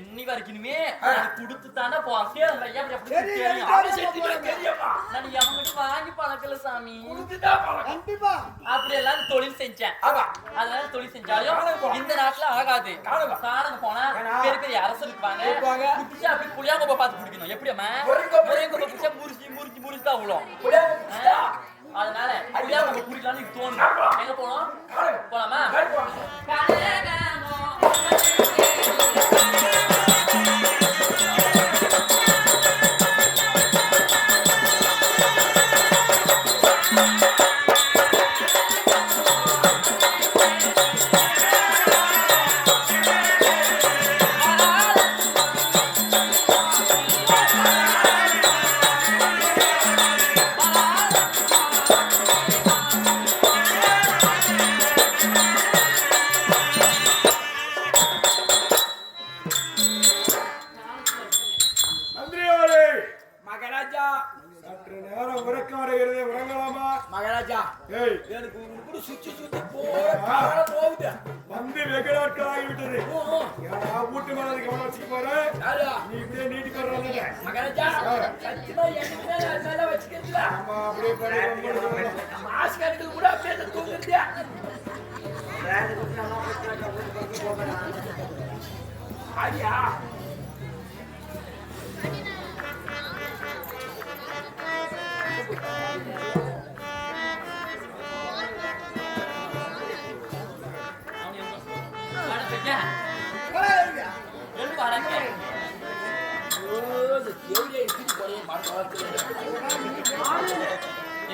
இன்னி வரைக்குமே கொடுத்து தானே வாங்கி பழக்கல சாமி. அப்படி எல்லாம் தொழில் செஞ்சேன். ஆமா. அதனால தொழில் செஞ்சாலும். இந்த நாட்டுல ஆகாது. காணாம. காணங்க போனா? பெரிய பெரிய அரசு இருப்பாங்க. குடிச்சு அப்படி புளியாங்கொப்பை பார்த்து குடிக்கணும். புளியாங்கொப்பை குடிச்சா முறிச்சு முறிச்சு முறிச்சு தான் விழும்? அதனால புளியாங்கொப்பை குடிக்கலாம்னு தோணும் எங்க போனோம்? போலாமா? யாரா? நீ இப்படியே நீட்டி போடுறாங்க மகாராஜா சத்தியமா எனக்கு மேல நல்லா வச்சுக்கிறதுல ஆமா அப்படியே பண்ணி மாசு கணக்கு கூட அப்படியே தூங்குறதே ஐயா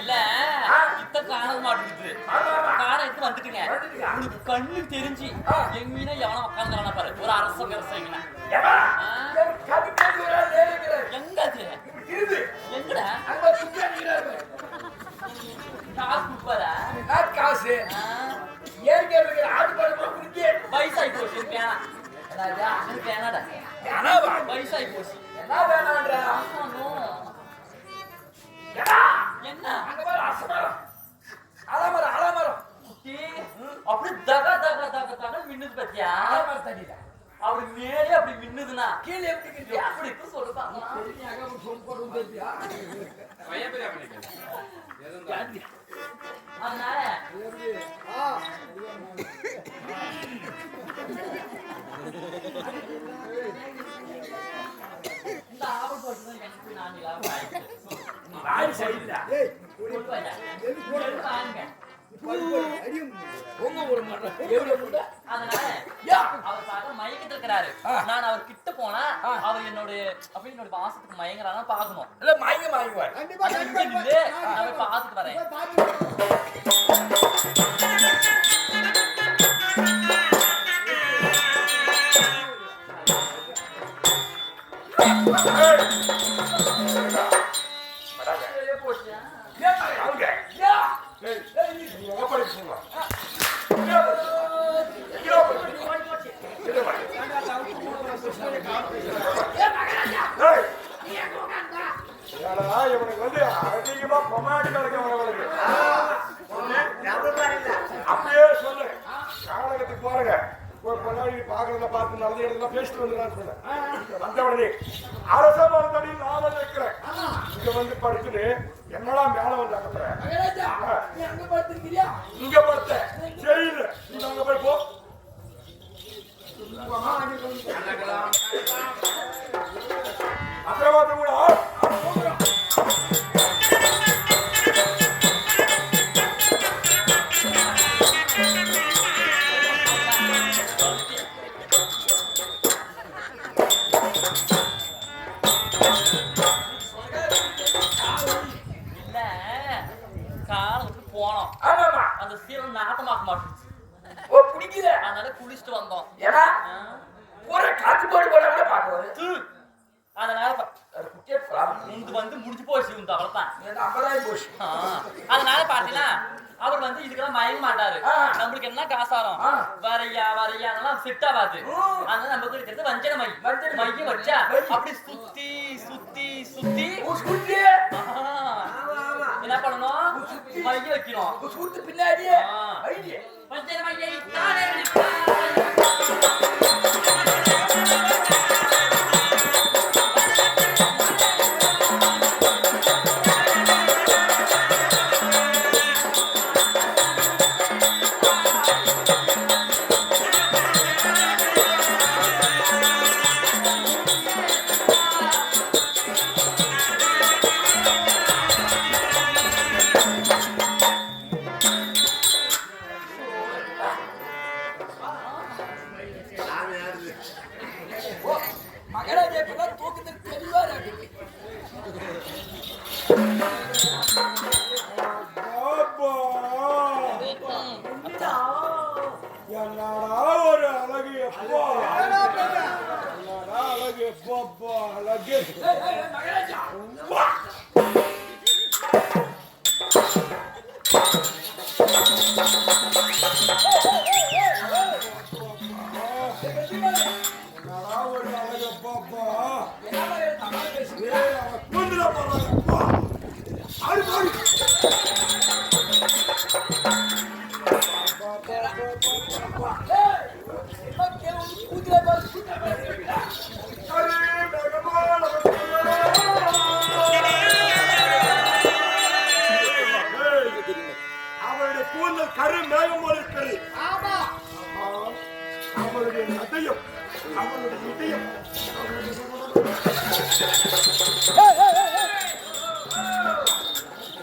இல்ல இத்த காண மாட்டேங்குது காண எடுத்து வந்துட்டுங்க? உனக்கு கண்ணு தெரிஞ்சு எங்க மீனா எவனா உட்காந்துறானா பாரு. ஒரு அரச அரசங்க எங்க அது? எங்கடா? காசு கொடுப்பாரா? காசு ஏற்கனவே ஆடு பாடு குடிக்க வயசாகி போச்சு பேனாடா என்னவா? வயசாகி போச்சு. அப்படி தக தக தக தக மின்னுது பாத்தியா? தண்ணில அப்படி மேலே அப்படி மின்னுதுன்னா கீழே எப்படி கிட்டியா எப்படி இருக்கு சொல்லு பார்க்கலாம். அதனால நான் அவர் கிட்ட போனா. அவர் என்னோட அப்படி என்னோட வாசத்துக்கு மயங்குறானா பார்க்கணும். இல்ல மயங்க மயங்குவார். நான் வரேன். வந்து அதிகமா பொமாடி நடக்க அப்படியே சொல்லு. காலகத்துக்கு போறங்க. ஒரு பொன்னாடி பாக்குறத பார்த்து நல்ல இடத்துல பேசிட்டு வந்துடலாம்னு சொன்னேன் அந்த உடனே அரச மரத்தடி நான் வந்து இருக்கிறேன் இங்க வந்து படுத்துட்டு என்னடா மேல வந்து உந்து வந்து முடிஞ்சு போச்சு உந்து அவ்வளவுதான் ஐம்பதாயிரம் போச்சு. அதனால பாத்தீங்கன்னா அவர் வந்து இதுக்கெல்லாம் மயங்க மாட்டாரு. நம்மளுக்கு என்ன காசாரம். வரையா வரையா அதெல்லாம் செட் ஆகாது. அதனால நமக்கு இருக்கிறது வஞ்சன மை வஞ்சன. மைய வச்சா. அப்படி சுத்தி சுத்தி சுத்தி. என்ன பண்ணணும் மைய வைக்கணும். ஐடியா வஞ்சன மையை தானே அவருடைய இதயம் அவருடைய இதயம்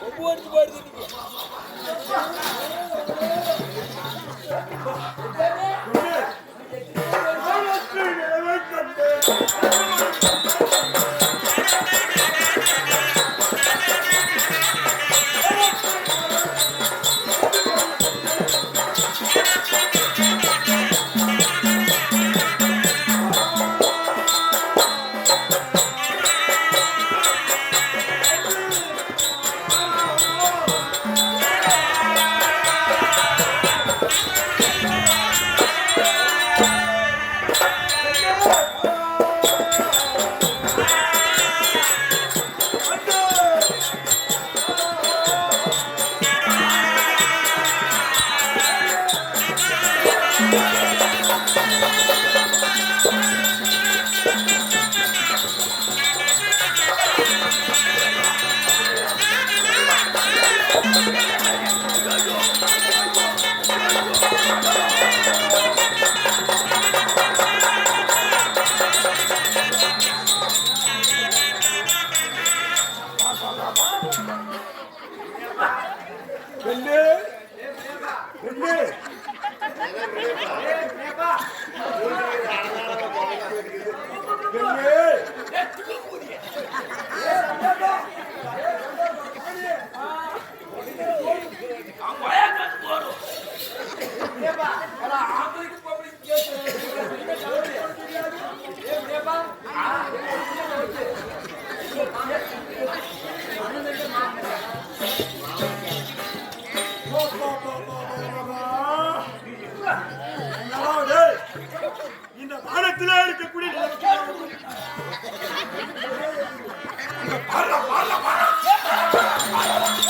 ஒவ்வொரு பாடுது இந்த வானத்திலே இருக்கக்கூடிய பாடல பாடல பாடல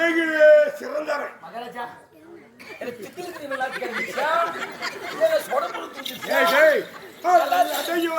அழகிலே சிறந்தவன் மகாராஜா அதையோ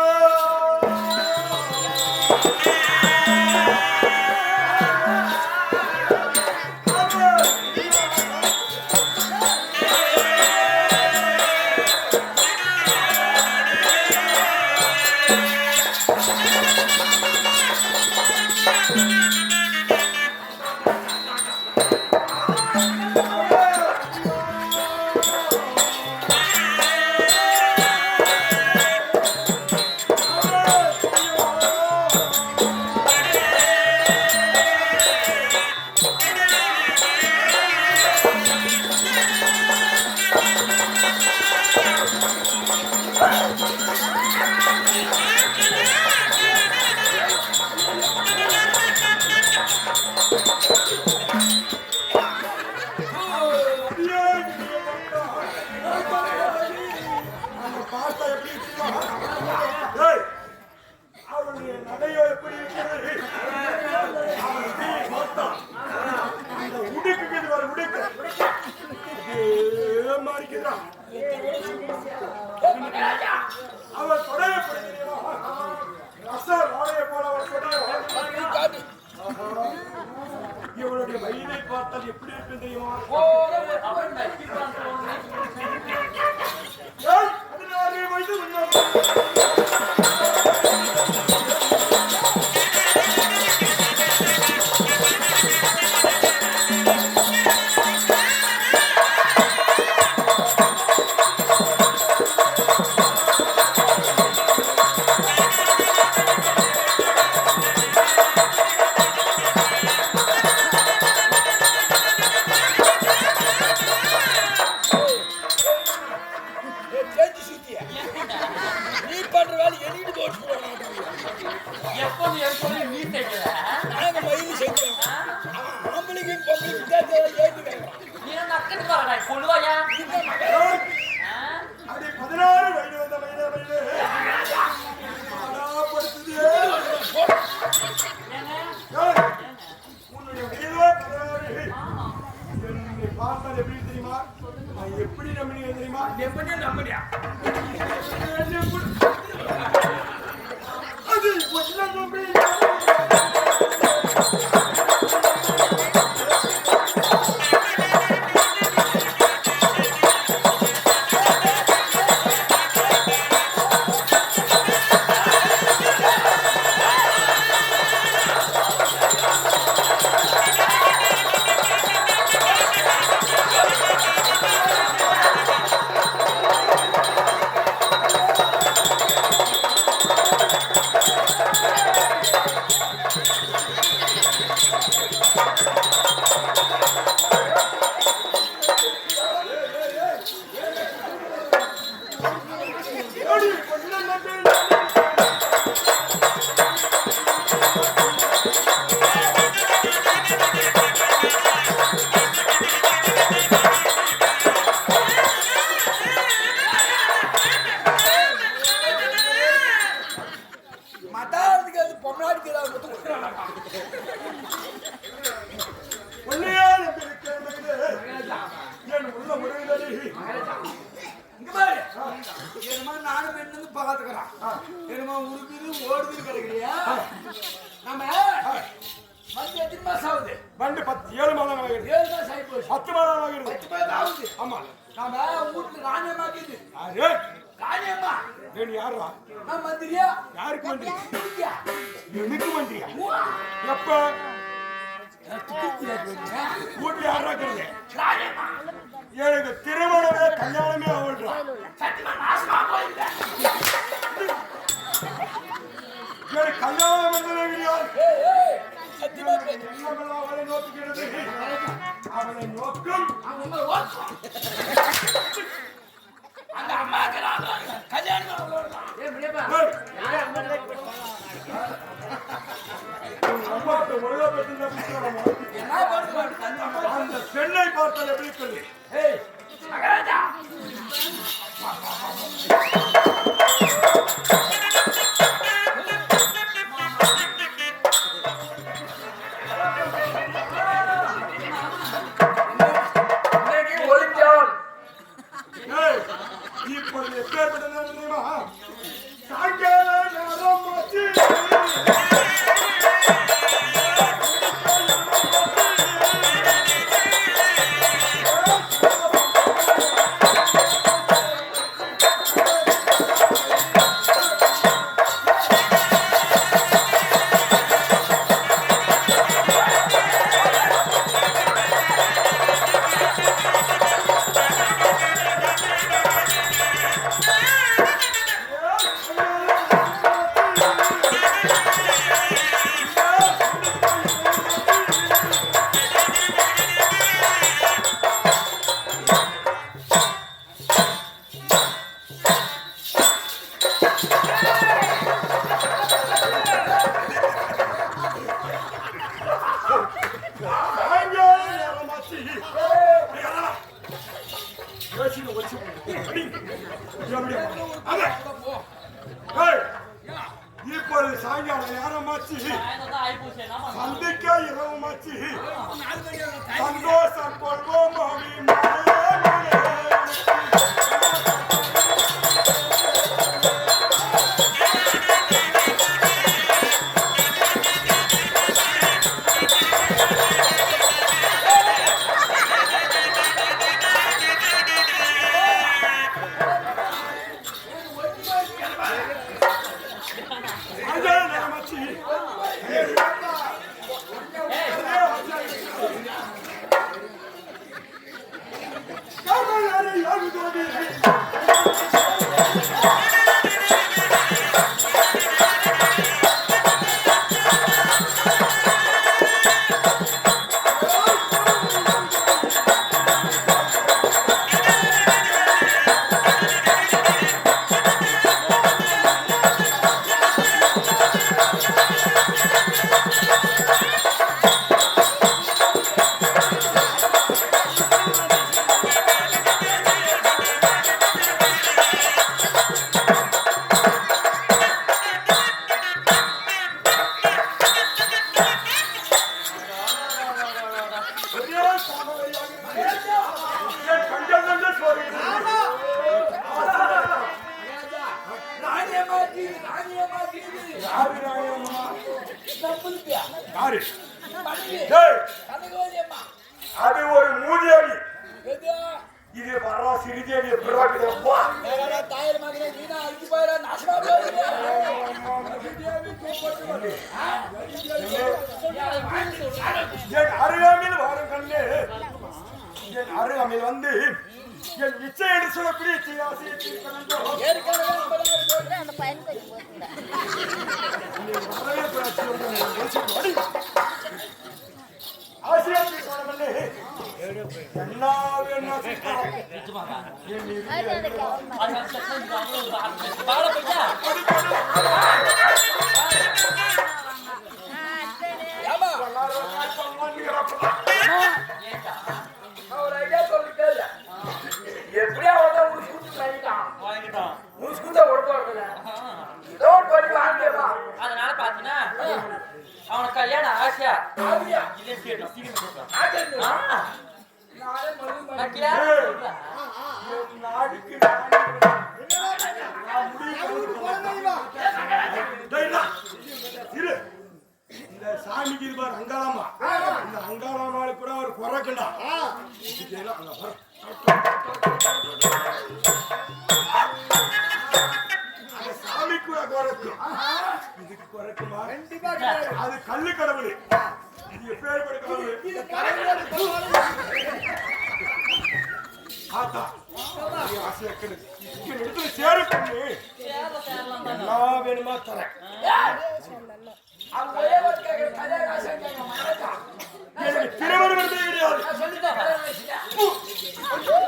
நான் தெரியுமா எப்படியே நம்புறியா? அது பார்த்துக்கிறான். என்னமோ உருக்குது, ஓடுது கிடக்குறியா? நம்ம வந்து எத்தனை மாசம் ஆகுது? வண்டு பத்து ஏழு மாதம் ஆகிறது ஏழு மாசம் ஆகி போச்சு. பத்து மாதம் ஆகிறது பத்து மாசம் ஆகுது. ஆமா நாம வீட்டுல ராணியம்மாக்குது. யாரு ராணியம்மா, நீ யாரா நான் மந்திரியா? யாருக்கு? எனக்கு மந்திரியா. எப்ப. வீட்டுல யாரா இருக்கிறது ராணியம்மா, எனக்கு திருமணமே கல்யாணமே போயிட்டேன். எனக்கு கல்யாணம் அவளை நோக்குகிறது அவளை நோக்கும். அந்த அம்மாக்கிறாங்க. கல்யாணம் அந்த பெண்ணை பார்த்தால் எப்படி சொல்லு ஏய், மகாராஜா இப்பொழுது எப்பேற்பட்ட தெரியுமா சாயங்கால நேரம் ஆச்சு. வந்து. ஆ? என் அருகாமையில் வரும் கண்ணு என் அருகாமையில் வந்து என் இச்சை என்று சொல்லக்கூடிய ஆசையை தீர்க்க வேண்டும். ஏற்கனவே. அந்த பையன் கொஞ்சம். ஆசையை தீர்க்க வேண்டும் வாழ போய்யா? இதுக்கு எல்லாம் அங்க பாரு. சாமி கூட குறைக்கும் இதுக்கு குறைக்குமா கண்டிப்பா அது கல்லு கடவுள் இது எப்பேற்பட்ட கடவுள் ஆத்தா இடத்துல சேரு பண்ணு நான் வேணுமா தரேன் எனக்கு திருமணம் என்பதே கிடையாது நான் சொல்லிட்டேன், கல்யாண ஆசையா.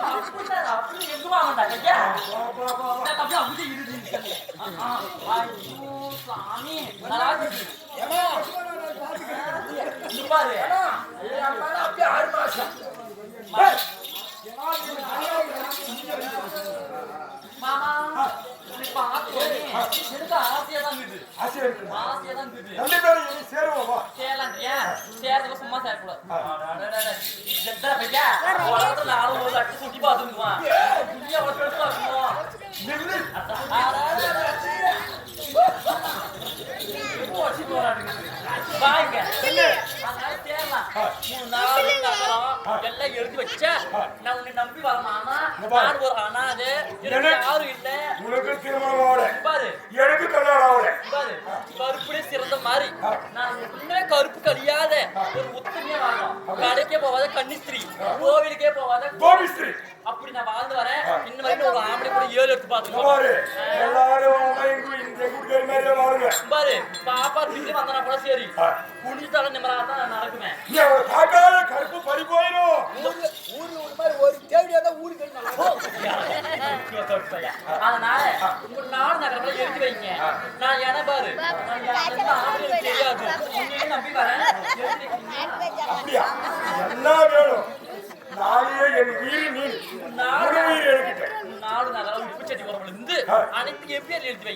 அப்படிதான், அப்படி எதுவும் ஆகண்டா, ஐயா. வா, வா, வா, வா. நான் அப்படியே அமுதி இழுது நிக்கல. ஆ, ஆ. ஐயோ, சாமி. நல்லா இருக்குது. ஏம்மா, இங்க பாரு. ஏம்மா, என் அம்மாலாம் அப்படியே ஆறு மாசம். மா- மாமா, உன்னை பார்த்தோனே எனக்கு ஆசையா தான் இருக்குது. ஆசையா இருக்கு ஆசையா தான் இருக்குது. ரெண்டு பேரும் இனி சேருவோம் வா சேரதுக்கு சும்மா சேரக்கூடாது. எத்தனை பையா? உலகத்துல நாலு ஒரு துணியா ஒரு வாங்க. மூணு எல்லாம் எழுதி வச்சா, நான் உன்னை நம்பி வரமாமா நான் ஒரு அனாதை? யாரும் இல்ல. உனக்கு திருமணம் ஆகல. பாரு. எனக்கு கல்யாணம் ஆகல. பாரு. கருப்புலே சிறந்த மாதிரி. நான் உண்மையே கருப்பு கழியாத ஒரு உத்தமையா வாழணும் கடைக்கே போவாத கன்னிஸ்திரி. கோவிலுக்கே போவாத கோபிஸ்ரீ அப்படி நான் வாழ்ந்து வரேன். இன்ன வரைக்கும் ஒரு ஆம்பளை கூட ஏழு எடுத்து இங்க பாரு. பாத்துக்கோ எல்லாரும் இந்த மாதிரியே பாரு பாப்பா திட்டு வந்தனா கூட சரி ஆ. குனித்தால நிம்மராக தான் நான் நடக்குவேன் நீ அவரை பார்க்காத கருப்பு பறி போயிடும் ஊரு ஊரு ஒரு மாதிரி ஒரு நல்லா அதனால ஒரு நாலு நகரங்களை எழுதி வைங்க நான் என பாரு தெரியாது நம்பி வரேன் எழுதி வைங்க. அப்படியா என்ன வேணும் நானே என் உயிர் நீ ஒரு உயிர் எடுக்கிட்டேன் நாலு நகரம் உப்பு சட்டி வரணும் இருந்து. அனைத்து எம்பிஆர் எழுதி வை